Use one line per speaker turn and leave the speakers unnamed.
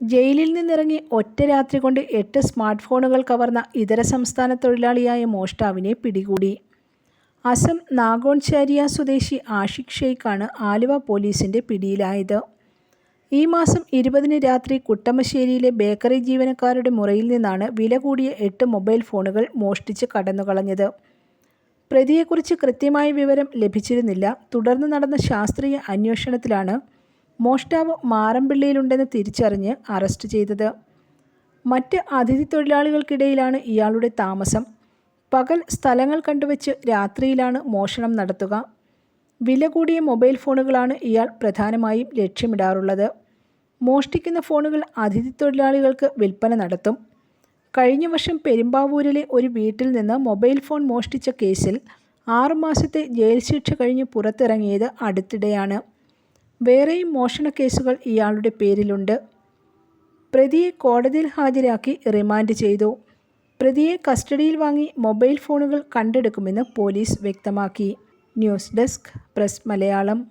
ജയിലിൽ നിന്നിറങ്ങി ഒറ്റ രാത്രി കൊണ്ട് എട്ട് സ്മാർട്ട് ഫോണുകൾ കവർന്ന ഇതര സംസ്ഥാന തൊഴിലാളിയായ മോഷ്ടാവിനെ പിടികൂടി. അസം നാഗോൺചാരിയ സ്വദേശി ആഷിഖ് ഷെയ്ഖാണ് ആലുവ പോലീസിന്റെ പിടിയിലായത്. ഈ മാസം ഇരുപതിന് രാത്രി കുട്ടമശ്ശേരിയിലെ ബേക്കറി ജീവനക്കാരുടെ മുറിയിൽ നിന്നാണ് വില കൂടിയ എട്ട് മൊബൈൽ ഫോണുകൾ മോഷ്ടിച്ച് കടന്നുകളഞ്ഞത്. പ്രതിയെക്കുറിച്ച് കൃത്യമായ വിവരം ലഭിച്ചിരുന്നില്ല. തുടർന്ന് നടന്ന ശാസ്ത്രീയ അന്വേഷണത്തിലാണ് മോഷ്ടാവ് മാറമ്പിള്ളിയിലുണ്ടെന്ന് തിരിച്ചറിഞ്ഞ് അറസ്റ്റ് ചെയ്തത്. മറ്റ് അതിഥി തൊഴിലാളികൾക്കിടയിലാണ് ഇയാളുടെ താമസം. പകൽ സ്ഥലങ്ങൾ കണ്ടുവച്ച് രാത്രിയിലാണ് മോഷണം നടത്തുക. വില കൂടിയ മൊബൈൽ ഫോണുകളാണ് ഇയാൾ പ്രധാനമായും ലക്ഷ്യമിടാറുള്ളത്. മോഷ്ടിക്കുന്ന ഫോണുകൾ അതിഥി തൊഴിലാളികൾക്ക് വിൽപ്പന നടത്തും. കഴിഞ്ഞ വർഷം പെരുമ്പാവൂരിലെ ഒരു വീട്ടിൽ നിന്ന് മൊബൈൽ ഫോൺ മോഷ്ടിച്ച കേസിൽ ആറുമാസത്തെ ജയിൽ ശിക്ഷ കഴിഞ്ഞ് പുറത്തിറങ്ങിയത് അടുത്തിടെയാണ്. വേറെയും മോഷണ കേസുകൾ ഇയാളുടെ പേരിലുണ്ട്. പ്രതിയെ കോടതിയിൽ ഹാജരാക്കി റിമാൻഡ് ചെയ്തു. പ്രതിയെ കസ്റ്റഡിയിൽ വാങ്ങി മൊബൈൽ ഫോണുകൾ കണ്ടെടുക്കുമെന്ന് പോലീസ് വ്യക്തമാക്കി. News desk press Malayalam.